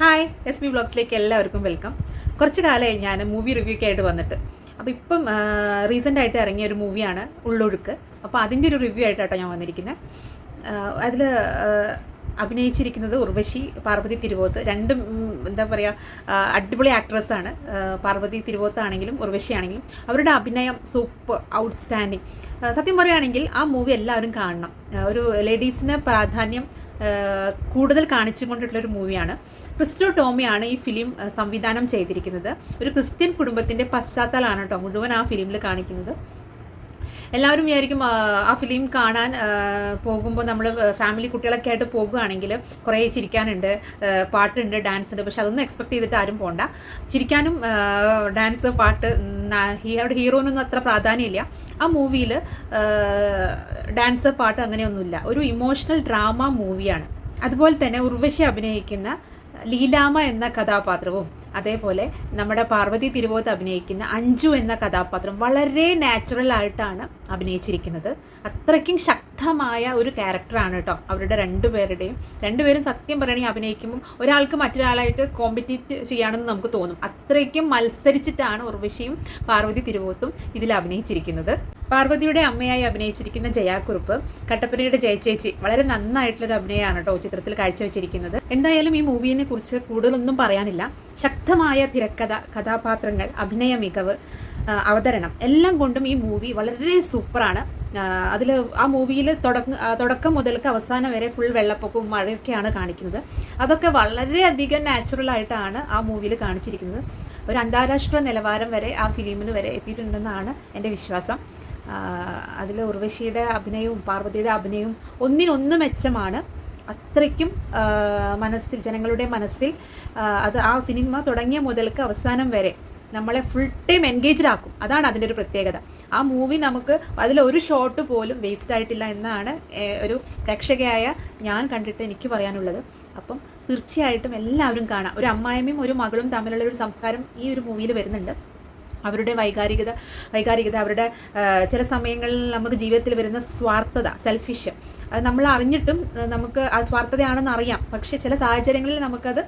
Hi S B ബ്ലോഗ്സിലേക്ക് എല്ലാവർക്കും welcome കുറച്ച് കാലമായി ഞാൻ മൂവി റിവ്യൂക്ക് ആയിട്ട് വന്നിട്ട്. അപ്പോൾ ഇപ്പം റീസെന്റ് ആയിട്ട് ഇറങ്ങിയ ഒരു മൂവിയാണ് ഉള്ളൊഴുക്ക്. അപ്പോൾ അതിന്റെ ഒരു റിവ്യൂ ആയിട്ടാട്ടോ ഞാൻ വന്നിരിക്കുന്നത് അതിൽ അഭിനയിച്ചിരിക്കുന്നത് ഉർവശി പാർവതി തിരുവോത്ത്. രണ്ടും എന്താ പറയുക അടിപൊളി ആക്ട്രസ്സാണ് പാർവതി തിരുവോത്ത് ആണെങ്കിലും ആണെങ്കിലും അവരുടെ അഭിനയം സൂപ്പർ ഔട്ട്സ്റ്റാൻഡിങ് സത്യം പറയുകയാണെങ്കിൽ ആ മൂവി എല്ലാവരും കാണണം. ഒരു ലേഡീസിന് പ്രാധാന്യം കൂടുതൽ കാണിച്ചുകൊണ്ടിട്ടുള്ള ഒരു മൂവിയാണ് ക്രിസ്റ്റോ ടോമിയാണ് ഈ ഫിലിം സംവിധാനം ചെയ്തിരിക്കുന്നത്. ഒരു ക്രിസ്ത്യൻ കുടുംബത്തിന്റെ പശ്ചാത്തലമാണ് കേട്ടോ മുഴുവൻ ആ ഫിലിമിൽ കാണിക്കുന്നത്. എല്ലാവരും വിചാരിക്കും ആ, ഫിലിം കാണാൻ പോകുമ്പോൾ നമ്മൾ ഫാമിലി കുട്ടികളൊക്കെ ആയിട്ട് പോകുകയാണെങ്കിൽ കുറേ ചിരിക്കാനുണ്ട് പാട്ടുണ്ട് ഡാൻസ് ഉണ്ട് പക്ഷെ അതൊന്നും എക്സ്പെക്ട് ചെയ്തിട്ട് ആരും പോകണ്ട ചിരിക്കാനും ഡാൻസ് പാട്ട് അവിടെ ഹീറോനൊന്നും അത്ര പ്രാധാന്യമില്ല. ആ മൂവിയിൽ ഡാൻസ് പാട്ട് അങ്ങനെയൊന്നുമില്ല. ഒരു ഇമോഷണൽ ഡ്രാമ മൂവിയാണ്. അതുപോലെ തന്നെ ഉർവശി അഭിനയിക്കുന്ന ലീലാമ എന്ന കഥാപാത്രവും അതേപോലെ നമ്മുടെ പാർവതി തിരുവോത്ത് അഭിനയിക്കുന്ന അഞ്ജു എന്ന കഥാപാത്രം വളരെ നാച്ചുറൽ ആയിട്ടാണ് അഭിനയിച്ചിരിക്കുന്നത്. അത്രയ്ക്കും ശക്തമായ ഒരു ക്യാരക്ടറാണ് കേട്ടോ അവരുടെ രണ്ടുപേരുടെയും. രണ്ടുപേരും സത്യം പറയണമെങ്കിൽ അഭിനയിക്കുമ്പോൾ ഒരാൾക്ക് മറ്റൊരാളായിട്ട് കോമ്പറ്റീറ്റ് ചെയ്യാണെന്ന് നമുക്ക് തോന്നും. അത്രയ്ക്കും മത്സരിച്ചിട്ടാണ് ഉർവശിയും പാർവതി തിരുവോത്തും ഇതിൽ അഭിനയിച്ചിരിക്കുന്നത്. പാർവതിയുടെ അമ്മയായി അഭിനയിച്ചിരിക്കുന്ന ജയാക്കുറുപ്പ് കട്ടപ്പനയുടെ ജയചേച്ചി വളരെ നന്നായിട്ടുള്ളൊരു അഭിനയമാണ് കേട്ടോ ചിത്രത്തിൽ കാഴ്ചവെച്ചിരിക്കുന്നത്. എന്തായാലും ഈ മൂവിയെ കുറിച്ച് കൂടുതലൊന്നും പറയാനില്ല. ശക്തമായ തിരക്കഥ കഥാപാത്രങ്ങൾ അഭിനയ മികവ് അവതരണം എല്ലാം കൊണ്ടും ഈ മൂവി വളരെ സൂപ്പറാണ്. അതിൽ ആ മൂവിയിൽ തുടക്ക തുടക്കം മുതൽക്ക് അവസാനം വരെ ഫുൾ വെള്ളപ്പൊക്കവും മഴയൊക്കെയാണ് കാണിക്കുന്നത്. അതൊക്കെ വളരെയധികം നാച്ചുറൽ ആയിട്ടാണ് ആ മൂവിയിൽ കാണിച്ചിരിക്കുന്നത്. ഒരു അന്താരാഷ്ട്ര നിലവാരം വരെ ആ ഫിലിമിന് വരെ എത്തിയിട്ടുണ്ടെന്നാണ് എന്റെ വിശ്വാസം. അതിൽ ഉർവശിയുടെ അഭിനയവും പാർവതിയുടെ അഭിനയവും ഒന്നിനൊന്ന് മെച്ചമാണ്. അത്രയ്ക്കും മനസ്സിൽ ജനങ്ങളുടെ മനസ്സിൽ അത് ആ സിനിമ തുടങ്ങിയ മുതൽക്ക് അവസാനം വരെ നമ്മളെ ഫുൾ ടൈം എൻഗേജ്ഡ് ആക്കും. അതാണ് അതിന്റെ ഒരു പ്രത്യേകത. ആ മൂവി നമുക്ക് അതിലൊരു ഷോട്ട് പോലും വേസ്റ്റ് ആയിട്ടില്ല എന്നാണ് ഒരു പ്രേക്ഷകയായ ഞാൻ കണ്ടിട്ട് എനിക്ക് പറയാനുള്ളത്. അപ്പം തീർച്ചയായിട്ടും എല്ലാവരും കാണാം. ഒരു അമ്മായിമ്മയും ഒരു മകളും തമ്മിലുള്ള ഒരു സംസാരം ഈ ഒരു മൂവിയിൽ വരുന്നുണ്ട്. അവരുടെ വൈകാരികത വൈകാരികത അവരുടെ ചില സമയങ്ങളിൽ നമുക്ക് ജീവിതത്തിൽ വരുന്ന സ്വാർത്ഥത സെൽഫിഷ് അത് നമ്മൾ അറിഞ്ഞിട്ടും നമുക്ക് ആ സ്വാർത്ഥതയാണെന്ന് അറിയാം. പക്ഷെ ചില സാഹചര്യങ്ങളിൽ നമുക്കത്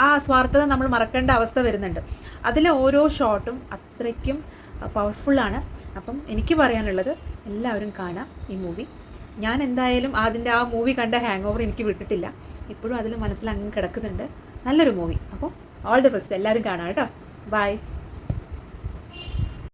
ആ, സ്വാർത്ഥത നമ്മൾ മറക്കേണ്ട അവസ്ഥ വരുന്നുണ്ട്. അതിലെ ഓരോ ഷോട്ടും അത്രയ്ക്കും പവർഫുള്ളാണ് അപ്പം എനിക്ക് പറയാനുള്ളത് എല്ലാവരും കാണാം ഈ മൂവി ഞാൻ എന്തായാലും അതിന്റെ ആ മൂവി കണ്ട ഹാങ് ഓവർ എനിക്ക് വിട്ടിട്ടില്ല. ഇപ്പോഴും അതിൽ മനസ്സിൽ അങ്ങ് കിടക്കുന്നുണ്ട്. നല്ലൊരു മൂവി അപ്പോൾ ഓൾ ദി ബെസ്റ്റ് എല്ലാവരും കാണാം കേട്ടോ. ബൈ